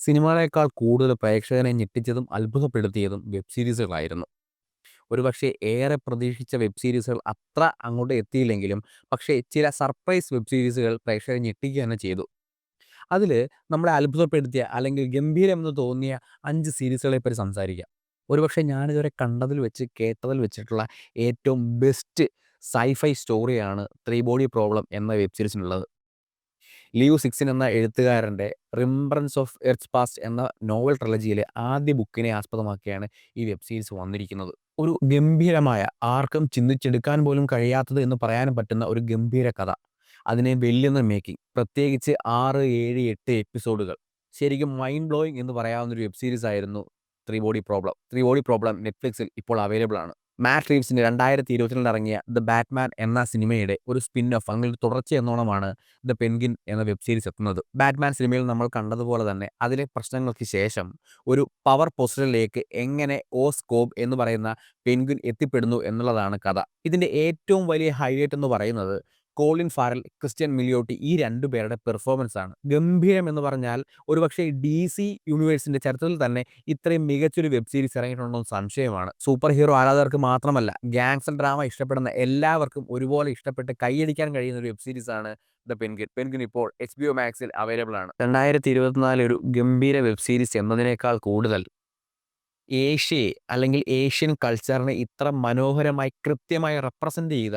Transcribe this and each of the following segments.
സിനിമകളേക്കാൾ കൂടുതൽ പ്രേക്ഷകനെ ഞെട്ടിച്ചതും അത്ഭുതപ്പെടുത്തിയതും വെബ് സീരീസുകളായിരുന്നു. ഒരുപക്ഷേ ഏറെ പ്രതീക്ഷിച്ച വെബ് സീരീസുകൾ അത്ര അങ്ങോട്ട് എത്തിയില്ലെങ്കിലും പക്ഷേ ചില സർപ്രൈസ് വെബ് സീരീസുകൾ പ്രേക്ഷകരെ ഞെട്ടിക്കുക തന്നെ ചെയ്തു. അതിൽ നമ്മളെ അത്ഭുതപ്പെടുത്തിയ അല്ലെങ്കിൽ ഗംഭീരമെന്ന് തോന്നിയ 5 സീരീസുകളെപ്പറ്റി സംസാരിക്കാം. ഒരുപക്ഷേ ഞാനിതുവരെ കണ്ടതിൽ വെച്ച് കേട്ടതിൽ വെച്ചിട്ടുള്ള ഏറ്റവും ബെസ്റ്റ് സൈഫൈ സ്റ്റോറിയാണ് 'ത്രീ ബോഡി പ്രോബ്ലം' എന്ന വെബ് സീരീസിനുള്ളത്. ലിയോ സിക്സിൻ എന്ന എഴുത്തുകാരന്റെ 'റിംബ്രൻസ് ഓഫ് എർത്ത് പാസ്റ്റ്' എന്ന നോവൽ ട്രലജിയിലെ ആദ്യ ബുക്കിനെ ആസ്പദമാക്കിയാണ് ഈ വെബ് സീരീസ് വന്നിരിക്കുന്നത്. ഒരു ഗംഭീരമായ ആർക്കും ചിന്തിച്ചെടുക്കാൻ പോലും കഴിയാത്തത് എന്ന് പറയാനും പറ്റുന്ന ഒരു ഗംഭീര കഥ. അതിനെ വെല്ലുന്ന മേക്കിംഗ്. പ്രത്യേകിച്ച് 6, 7, 8 എപ്പിസോഡുകൾ. ശരിക്കും മൈൻഡ് ബ്ലോയിങ് എന്ന് പറയാവുന്ന ഒരു വെബ് സീരീസ് ആയിരുന്നു 'three body problem'. 'Three body problem' നെറ്റ്ഫ്ലിക്സിൽ ഇപ്പോൾ അവൈലബിൾ ആണ്. മാറ്റ് റീവ്സിന്റെ 2022 ഇറങ്ങിയ 'ദ ബാറ്റ്മാൻ' എന്ന സിനിമയുടെ ഒരു സ്പിൻ ഓഫ് അങ്ങനെ തുടർച്ച എന്നോണമാണ് 'ദ പെൻഗിൻ എന്ന വെബ് സീരീസ് എത്തുന്നത്. ബാറ്റ്മാൻ സിനിമയിൽ നമ്മൾ കണ്ടതുപോലെ തന്നെ അതിലെ പ്രശ്നങ്ങൾക്ക് ശേഷം ഒരു പവർ പൊസിഷനിലേക്ക് എങ്ങനെ ഓ സ്കോബ് എന്ന് പറയുന്ന പെൻഗ്വിൻ എത്തിപ്പെടുന്നു എന്നുള്ളതാണ് കഥ. ഇതിന്റെ ഏറ്റവും വലിയ ഹൈലൈറ്റ് എന്ന് പറയുന്നത് കോളിൻ ഫാരൽ, ക്രിസ്ത്യൻ മിലിയോട്ടി ഈ രണ്ടു പേരുടെ പെർഫോമൻസ് ആണ്. ഗംഭീരം എന്ന് പറഞ്ഞാൽ ഒരുപക്ഷെ ഡി സി യൂണിവേഴ്സിന്റെ ചരിത്രത്തിൽ തന്നെ ഇത്രയും മികച്ചൊരു വെബ് സീരീസ് ഇറങ്ങിയിട്ടുണ്ടോ എന്ന് സംശയമാണ്. സൂപ്പർ ഹീറോ ആരാധകർക്ക് മാത്രമല്ല ഗാങ്സ്റ്റർ ഡ്രാമ ഇഷ്ടപ്പെടുന്ന എല്ലാവർക്കും ഒരുപോലെ ഇഷ്ടപ്പെട്ട് കൈയടിക്കാൻ കഴിയുന്ന ഒരു വെബ് സീരീസ് ആണ് 'ദ പെൻഗിൻ പെൻഗിൻ ഇപ്പോൾ എച്ച് ബി ഒ മാക്സിൽ അവൈലബിൾ ആണ്. 2024 ഒരു ഗംഭീര വെബ് സീരീസ് എന്നതിനേക്കാൾ കൂടുതൽ ഏഷ്യയെ അല്ലെങ്കിൽ ഏഷ്യൻ കൾച്ചറിനെ ഇത്ര മനോഹരമായി കൃത്യമായി റെപ്രസെന്റ് ചെയ്ത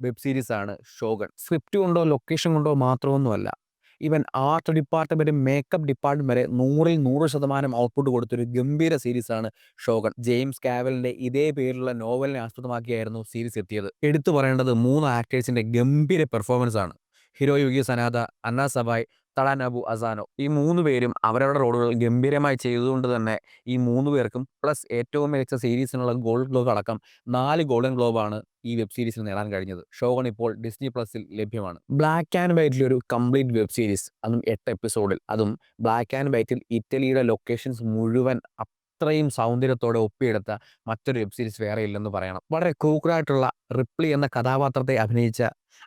വെബ് സീരീസ് ആണ് 'ഷോഗൺ'. സ്ക്രിപ്റ്റ് കൊണ്ടോ ലൊക്കേഷൻ കൊണ്ടോ മാത്രമൊന്നുമല്ല. ഈവൻ ആർട്ട് ഡിപ്പാർട്ട്മെന്റും മേക്കപ്പ് ഡിപ്പാർട്ട്മെന്റ് വരെ 100ൽ 100% ഔട്ട്പുട്ട് കൊടുത്തൊരു ഗംഭീര സീരീസാണ് 'ഷോഗൺ'. ജെയിംസ് കാവലിന്റെ ഇതേ പേരിലുള്ള നോവലിനെ ആസ്പദമാക്കിയായിരുന്നു സീരീസ് എത്തിയത്. എടുത്തു പറയേണ്ടത് മൂന്ന് ആക്ടേഴ്സിന്റെ ഗംഭീര പെർഫോമൻസ് ആണ്. ഹിരോയുകി സനാഥ അന്ന സബായ്, തഡാനോബു അസാനോ ഈ മൂന്ന് പേരും അവരവരുടെ റോളുകൾ ഗംഭീരമായി ചെയ്തതുകൊണ്ട് തന്നെ ഈ മൂന്ന് പേർക്കും പ്ലസ് ഏറ്റവും മികച്ച സീരീസിനുള്ള ഗോൾഡൻ ഗ്ലോബ് അടക്കം നാല് ഗോൾഡൻ ഗ്ലോബാണ് ഈ വെബ് സീരീസിന് നേടാൻ കഴിഞ്ഞത്. 'ഷോഗൺ' ഇപ്പോൾ ഡിസ്നി പ്ലസിൽ ലഭ്യമാണ്. ബ്ലാക്ക് ആൻഡ് വൈറ്റിൽ ഒരു കംപ്ലീറ്റ് വെബ് സീരീസ് അതും എട്ട് എപ്പിസോഡിൽ. അതും ബ്ലാക്ക് ആൻഡ് വൈറ്റിൽ ഇറ്റലിയുടെ ലൊക്കേഷൻസ് മുഴുവൻ അത്രയും സൗന്ദര്യത്തോടെ ഒപ്പിയെടുത്ത മറ്റൊരു വെബ് സീരീസ് വേറെ ഇല്ലെന്ന് പറയണം. വളരെ ക്രൂക്കറായിട്ടുള്ള റിപ്ലി എന്ന കഥാപാത്രത്തെ അഭിനയിച്ച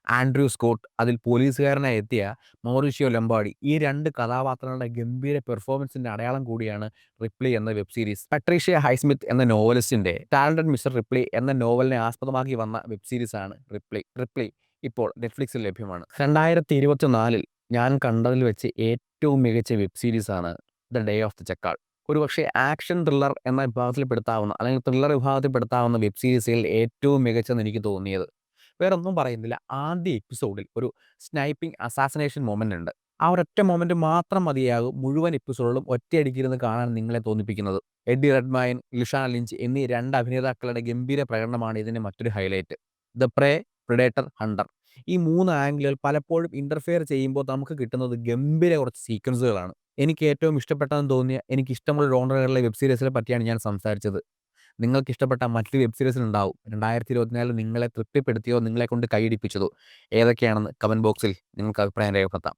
ആൻഡ്രൂ സ്കോട്ട്, അതിൽ പോലീസുകാരനായി എത്തിയ മൗറിഷ്യോ ലംബാർഡി ഈ രണ്ട് കഥാപാത്രങ്ങളുടെ ഗംഭീര പെർഫോമൻസിന്റെ അടയാളം കൂടിയാണ് 'റിപ്ലി' എന്ന വെബ് സീരീസ്. പട്രീഷ്യ ഹൈസ്മിത്ത് എന്ന നോവലിസ്റ്റിന്റെ 'ടാലന്റഡ് മിസ്റ്റർ റിപ്ലി' എന്ന നോവലിനെ ആസ്പദമാക്കി വന്ന വെബ് സീരീസ് ആണ് 'റിപ്ലി'. 'റിപ്ലി' ഇപ്പോൾ നെറ്റ്ഫ്ലിക്സിൽ ലഭ്യമാണ്. 2024ൽ ഞാൻ കണ്ടതിൽ വെച്ച് ഏറ്റവും മികച്ച വെബ് സീരീസ് ആണ് 'the day of the jackal'. ഒരുപക്ഷേ ആക്ഷൻ ത്രില്ലർ എന്ന വിഭാഗത്തിൽപ്പെടുത്താവുന്ന അല്ലെങ്കിൽ ത്രില്ലർ വിഭാഗത്തിൽപ്പെടുത്താവുന്ന വെബ് സീരീസിൽ ഏറ്റവും മികച്ചെന്ന് എനിക്ക് തോന്നിയത്. വേറൊന്നും പറയുന്നില്ല. ആദ്യ എപ്പിസോഡിൽ ഒരു സ്നൈപ്പിംഗ് അസാസിനേഷൻ മൊമെന്റ് ഉണ്ട്. ആ ഒരൊറ്റ മൊമെന്റ് മാത്രം മതിയാകും മുഴുവൻ എപ്പിസോഡുകളും ഒറ്റയടിക്കിരുന്ന് കാണാൻ നിങ്ങളെ തോന്നിപ്പിക്കുന്നത്. എഡ്ഡി റെഡ്മൈൻ, ലിഷാന ലിഞ്ച് എന്നീ രണ്ട് അഭിനേതാക്കളുടെ ഗംഭീര പ്രകടനമാണ് ഇതിന്റെ മറ്റൊരു highlight. 'The prey', 'predator', 'hunter' ഈ മൂന്ന് ആംഗിളുകൾ പലപ്പോഴും ഇന്റർഫിയർ ചെയ്യുമ്പോൾ നമുക്ക് കിട്ടുന്നത് ഗംഭീര കുറച്ച് സീക്വൻസുകളാണ്. എനിക്ക് ഏറ്റവും ഇഷ്ടപ്പെട്ടതെന്ന് തോന്നിയ എനിക്ക് ഇഷ്ടമുള്ള ഡോണറുകളിലെ വെബ് സീരീസിനെ പറ്റിയാണ് ഞാൻ സംസാരിച്ചത്. നിങ്ങൾക്ക് ഇഷ്ടപ്പെട്ട മറ്റൊരു വെബ് സീരീസ് ഉണ്ടാവും. 2024 നിങ്ങളെ തൃപ്തിപ്പെടുത്തിയോ നിങ്ങളെ കൊണ്ട് കൈയടിപ്പിച്ചതോ ഏതൊക്കെയാണെന്ന് കമന്റ് ബോക്സിൽ നിങ്ങൾക്ക് അഭിപ്രായം രേഖപ്പെടുത്താം.